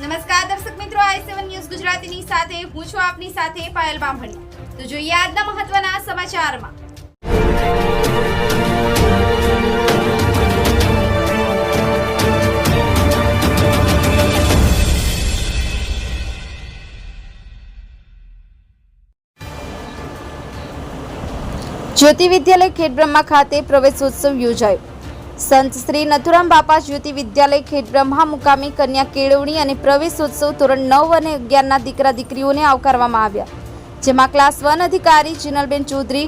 નમસ્કાર દર્શક મિત્રો, આઈ સેવન ન્યૂઝ ગુજરાતીની સાથે, હું છું આપની સાથે પાયલ બામણી. તો જોઈએ આજના મહત્વના સમાચારમાં. જ્યોતિ વિદ્યાલય ખેડબ્રહ્મા ખાતે પ્રવેશોત્સવ યોજાયો. સંત શ્રી નથુરામ બાપા જ્યોતિ વિદ્યાલય ખેડબ્રહ્મા મુકામી કન્યા કેળવણી અને પ્રવેશોત્સવ ધોરણ નવ અને અગિયારના દીકરા દીકરીઓને આવકારવામાં આવ્યા. જેમાં ક્લાસ વન અધિકારી Jinalben Chaudhary,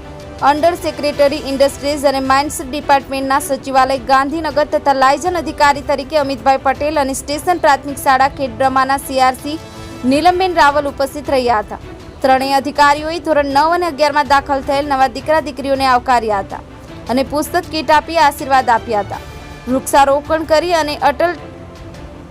under secretary industries અને માઇન્સ ડિપાર્ટમેન્ટના સચિવાલય ગાંધીનગર તથા લાયજન અધિકારી તરીકે અમિતભાઈ પટેલ અને સ્ટેશન પ્રાથમિક શાળા ખેડબ્રહ્માના સીઆરસી નીલમબેન રાવલ ઉપસ્થિત રહ્યા હતા. ત્રણેય અધિકારીઓએ ધોરણ નવ અને અગિયારમાં દાખલ થયેલ નવા દીકરા દીકરીઓને આવકાર્યા હતા. અને પુસ્તક કીટ આપી આશીર્વાદ આપ્યા હતા. વૃક્ષારોપણ કરી અને Atal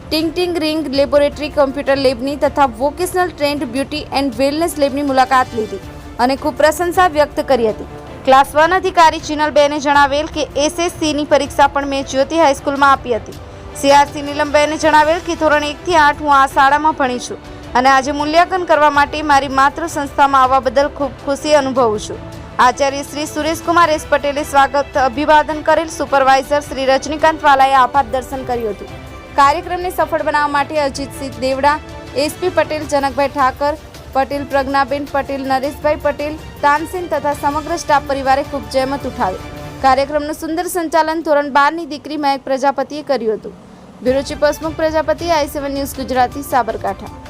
tinkering laboratory computer લેબની તથા vocational trend beauty and wellness લેબની મુલાકાત લીધી અને ખૂબ પ્રશંસા વ્યક્ત કરી હતી. ક્લાસ વન અધિકારી ચિનલબેને જણાવેલ કે એસએસસીની પરીક્ષા પણ મેં જ્યોતિ હાઈસ્કૂલમાં આપી હતી. સીઆરસી નીલમબેને જણાવેલ કે ધોરણ એકથી આઠ હું આ શાળામાં ભણી છું અને આજે મૂલ્યાંકન કરવા માટે મારી માતૃ સંસ્થામાં આવવા બદલ ખૂબ ખુશી અનુભવું છું. આચાર્ય શ્રી સુરેશકુમાર એસ પટેલે સ્વાગત અભિવાદન કરેલ સુપરવાઇઝર શ્રી રજનીકાંત વાલાએ આભાર દર્શન કર્યું હતું. કાર્યક્રમને સફળ બનાવવા માટે અજીતસિંહ દેવડા એસપી પટેલ, જનકભાઈ ઠાકર, પટેલ પ્રજ્ઞાબેન, પટેલ નરેશભાઈ પટેલ, તાનસેન તથા સમગ્ર સ્ટાફ પરિવારે ખૂબ જહેમત ઉઠાવી. કાર્યક્રમનું સુંદર સંચાલન ધોરણ બારની દીકરી મયંક પ્રજાપતિએ કર્યું હતું. Bureau chief Hasmukh Prajapati, I seven news Gujarati, Sabarkantha.